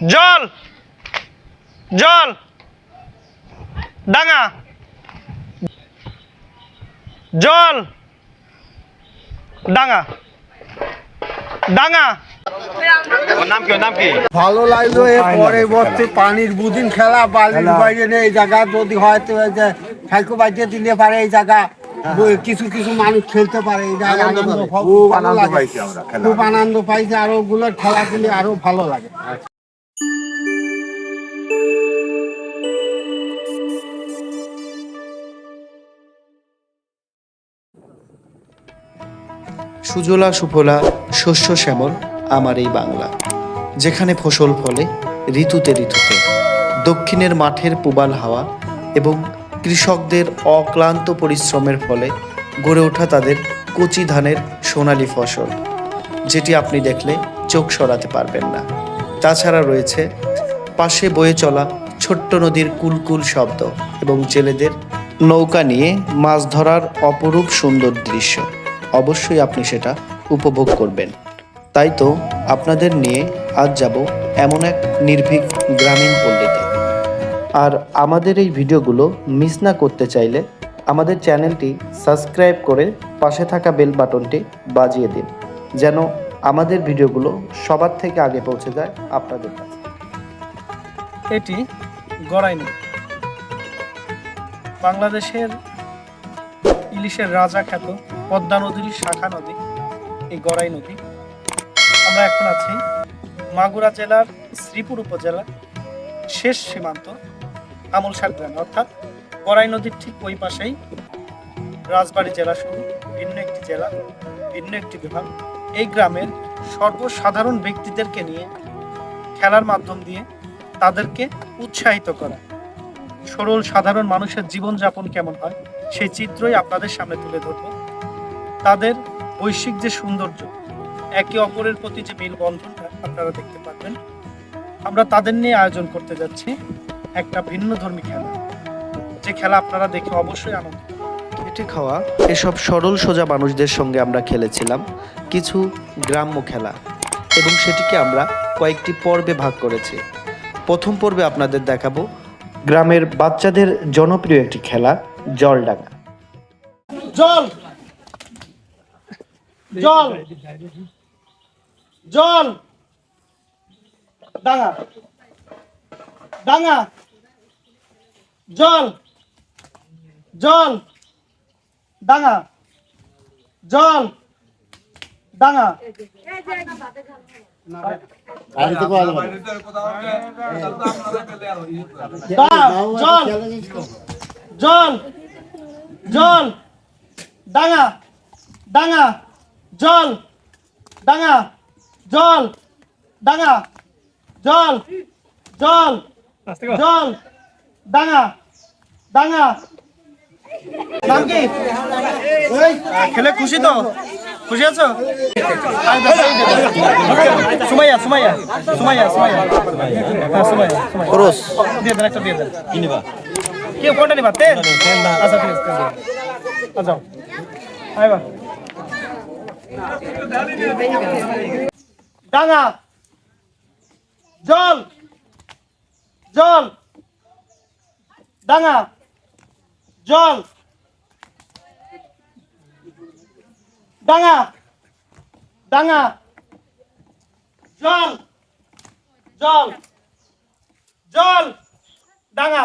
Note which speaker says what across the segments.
Speaker 1: জল জল ডাঙা জল ডাঙা ডাঙা।
Speaker 2: ওর নাম কি? ওর নাম কি?
Speaker 3: ভালো লাগল এর পরে বসতে পানির বুদিন খেলা বালির বাইরে নেই এই জায়গা যদি হয়তো ঠাকুর বাইতে দিলে পারে এই জায়গা। কিছু কিছু মানুষ খেলতে পারে এই জায়গা। খুব আনন্দ পাইছি আর ওগুলো খেলা খেলে আরও ভালো লাগে।
Speaker 4: সুজলা সুফলা শস্য শ্যামল, আমার এই বাংলা। যেখানে ফসল ফলে, ঋতুতে ঋতুতে, দক্ষিণের মাঠের পুবাল হাওয়া এবং কৃষকদের অক্লান্ত পরিশ্রমের ফলে গড়ে ওঠা তাদের কচি ধানের সোনালী ফসল, যেটি আপনি দেখলে চোখ সরাতে পারবেন না। তাছাড়া রয়েছে পাশে বয়ে চলা ছোট্ট নদীর কুলকুল শব্দ এবং জেলেদের নৌকা নিয়ে মাছ ধরার অপরূপ সুন্দর দৃশ্য। অবশ্যই আপনি সেটা উপভোগ করবেন। তাই তো আপনাদের নিয়ে আজ যাব এমন এক নির্ভীক গ্রামীণ পল্লীতে আর আমাদের এই ভিডিওগুলো মিস না করতে চাইলে আমাদের চ্যানেলটি সাবস্ক্রাইব করে পাশে থাকা বেল বাটনটি বাজিয়ে দিন, যেন আমাদের ভিডিওগুলো সবার থেকে আগে পৌঁছে যায় আপনাদের কাছে।
Speaker 1: এটি গড়াই নদী বাংলাদেশের ইলিশের রাজা খ্যাত পদ্মা নদীর শাখা নদী, এই গড়াই নদী। আমরা এখন আছি মাগুরা জেলার শ্রীপুর উপজেলার শেষ সীমান্ত, আমলসার গ্রামে। অর্থাৎ গড়াই নদীর ঠিক ওই পাশেই রাজবাড়ী জেলা শুরু, ভিন্ন একটি জেলা, ভিন্ন একটি বিভাগ। এই গ্রামের সর্বসাধারণ ব্যক্তিদেরকে নিয়ে খেলার মাধ্যম দিয়ে তাদেরকে উৎসাহিত করা। সরল সাধারণ মানুষের জীবনযাপন কেমন হয়? সেই চিত্রই আপনাদের সামনে তুলে ধরব। তাদের বৈশ্বিক যে সৌন্দর্য, একে অপরের প্রতি যে মেলবন্ধনটা আপনারা দেখতে পাবেন আমরা তাদের নিয়ে আয়োজন করতে যাচ্ছি একটা ভিন্ন ধর্মী খেলা। যে খেলা আপনারা দেখে অবশ্যই আনন্দ।
Speaker 4: খেটে খাওয়া এসব সরল সোজা মানুষদের সঙ্গে আমরা খেলেছিলাম কিছু গ্রাম্য খেলা, এবং সেটিকে আমরা কয়েকটি পর্বে ভাগ করেছি। প্রথম পর্বে আপনাদের দেখাবো গ্রামের বাচ্চাদের জনপ্রিয় একটি খেলা জলডাঙ্গা।
Speaker 1: জল! জল! জল! ডাঙা। ডাঙা। জল! জল! ডাঙা। জল! ডাঙা। ডাঙা, জল! জল! জল ডাঙা ডাঙা জল ডাঙা জল ডাঙা জল জল জল ডাঙা ডাঙা। নাম কি? ওই, খেলে খুশি তো? খুশি আছো? সুমাইয়া সুমাইয়া সুমাইয়া সুমাইয়া। হ্যাঁ সুমাইয়া। খরচ। দিয়ে দেন একটা দিয়ে দেন। কি নিবা? কেউ কোনটা নিবা? তেল আচ্ছা ঠিক আছে। আচ্ছা আইবা। ডাঙা। জল। জল। ডাঙা। জল। ডাঙা। ডাঙা। জল। জল। জল। ডাঙা।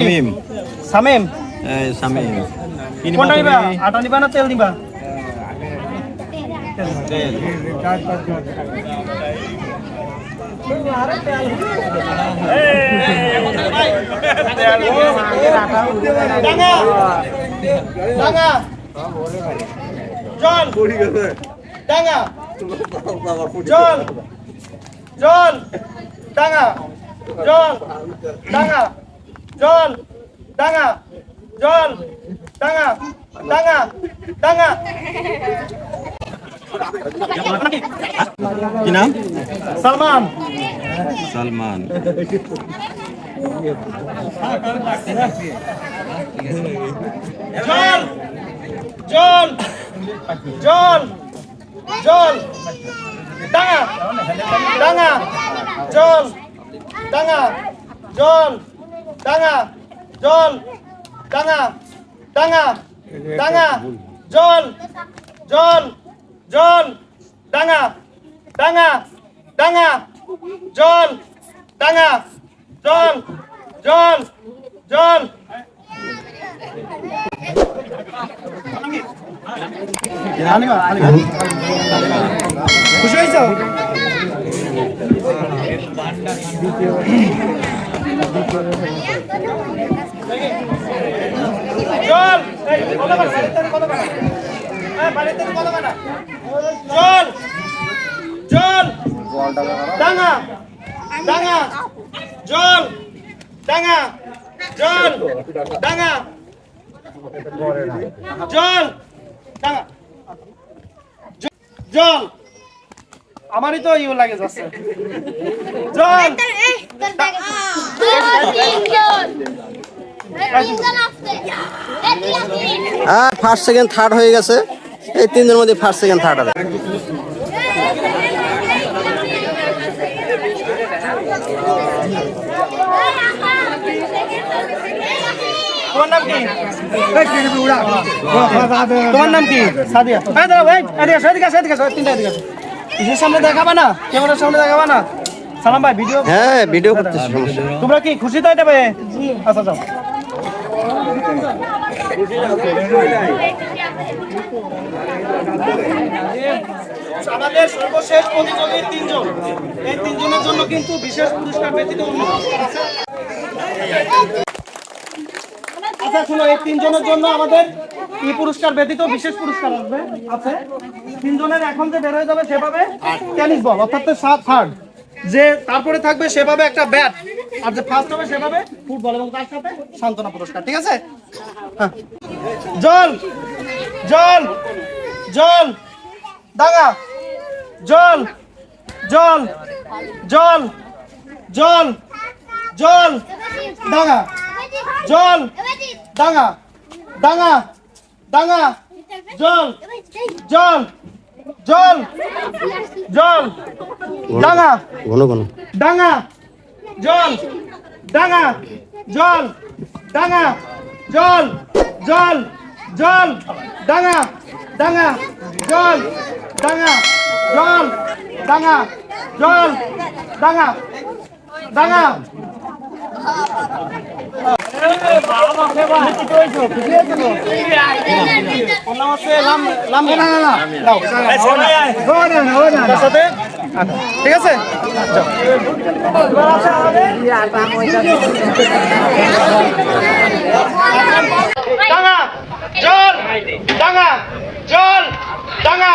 Speaker 2: মিম
Speaker 1: সামেম
Speaker 2: এই সামিম কি নিবা
Speaker 1: কোনটা নিবা
Speaker 2: তুমি?
Speaker 1: আটা নিবা না তেল নিবা
Speaker 2: তেল
Speaker 1: ডাঙা ডাঙা জল ডাঙা জল জল ডাঙা জল ডাঙা জল ডাঙা জল ডাঙা ডাঙা ডাঙা।
Speaker 2: কি নাম?
Speaker 1: সালমান।
Speaker 2: সালমান।
Speaker 1: জল জল জল জল ডাঙা ডাঙা জল। ডাঙা, জল ডাঙা জল, ডাঙা ডাঙা ডাঙা, জল জল জল, ডাঙা ডাঙা ডাঙা, জল ডাঙা, জল জল জল। খুশি হয়েছ জল এই, কথা বল, বাড়ির থেকে কথা বল। হ্যাঁ, বাড়ির থেকে কথা বল না। জল জল ডাঙা ডাঙা জল ডাঙা জল ডাঙা জল ডাঙা জল আমারই তো ইউ লাগে যাচ্ছে জল
Speaker 5: আর ফার্স্ট সেকেন্ড থার্ড হয়ে গেছে। এই তিনজনের মধ্যে ফার্স্ট সেকেন্ড থার্ড হবে
Speaker 1: তোমার নাম কি? তোমার নাম কি? সাদিয়া। এদিকে আসো, তিনটা এদিকে কিসের সামনে দেখাবা না? ক্যামেরার সামনে দেখাবা না? সালাম ভাই ভিডিও
Speaker 5: হ্যাঁ ভিডিও করতেছি
Speaker 1: তোমরা কি খুশি তো এটা ভাই আচ্ছা যাও। আমাদের সর্বশেষ প্রতিযোগী তিনজন। এই তিনজনের জন্য কিন্তু বিশেষ পুরস্কার ব্যতীত আচ্ছা শুনো এই তিনজনের জন্য আমাদের এই পুরস্কার ব্যতীত বিশেষ পুরস্কার আসবে আছে? তিনজনের এখন যে বের হয়ে যাবে সেভাবে টেনিস বল অর্থাৎ সাত থার্ড যে তারপরে থাকবে সেভাবে একটা ব্যাট আর যে ফার্স্ট হবে সেভাবে ফুটবল এবং তার সাথে সান্ত্বনা পুরস্কার, ঠিক আছে? হ্যাঁ। জল জল জল দাঙ্গা জল জল জল জল জল দাঙ্গা জল ডাঙা ডাঙা ডাঙা জল জল জল জল ডাঙা
Speaker 5: ঘন ঘন
Speaker 1: ডাঙা জল ডাঙা জল ডাঙা জল জল জল ডাঙা ডাঙা জল ডাঙা জল ডাঙা জল ডাঙা ডাঙা ঠিক আছে ডাঙা জল ডাঙা জল ডাঙা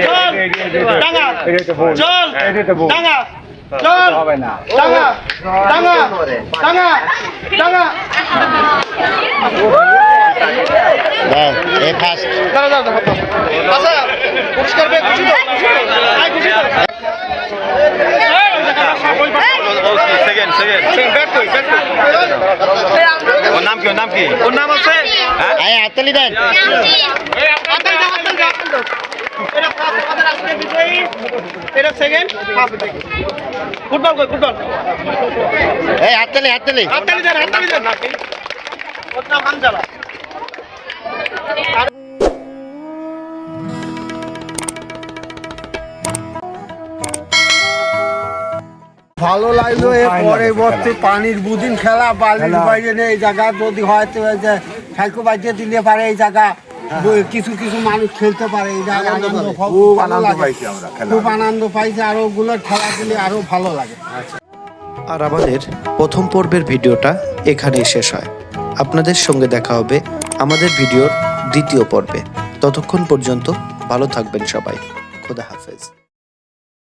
Speaker 1: জল জল ডাঙা জল ডাঙা জল ডাঙা ডাঙা ডাঙা ডাঙা দাঁড়া দাঁড়া দাঁড়া আচ্ছা পুরস্কার পেয়ে খুশি তো? খুশি
Speaker 2: ওর নাম কি ওর নাম কি?
Speaker 1: ওর নাম আছে
Speaker 2: হাততালি দেন।
Speaker 1: এটা বিজয়ী সেকেন্ড ফুটবল কই ফুটবল
Speaker 2: এই হাততালি হাততালি।
Speaker 1: হাততালি দেন হাততালি দেন
Speaker 3: ভালো লাগল এর পরবর্তী পানির বুদিন খেলা বালির বাইরে নেই, এই জায়গা যদি হয়তো এই যে সাইকো বাইতে দিলে পারে এই জায়গা। কিছু কিছু মানুষ খেলতে পারে এই আনন্দ খুব আনন্দ পাইছি আমরা খুব আনন্দ। পাইছি আর ওগুলো খেলা খেলে আরও ভালো লাগে।
Speaker 4: আর আমাদের প্রথম পর্বের ভিডিওটা এখানেই শেষ হয়। আপনাদের সঙ্গে দেখা হবে আমাদের ভিডিওর দ্বিতীয় পর্বে। ততক্ষণ পর্যন্ত ভালো থাকবেন সবাই। খোদা হাফেজ।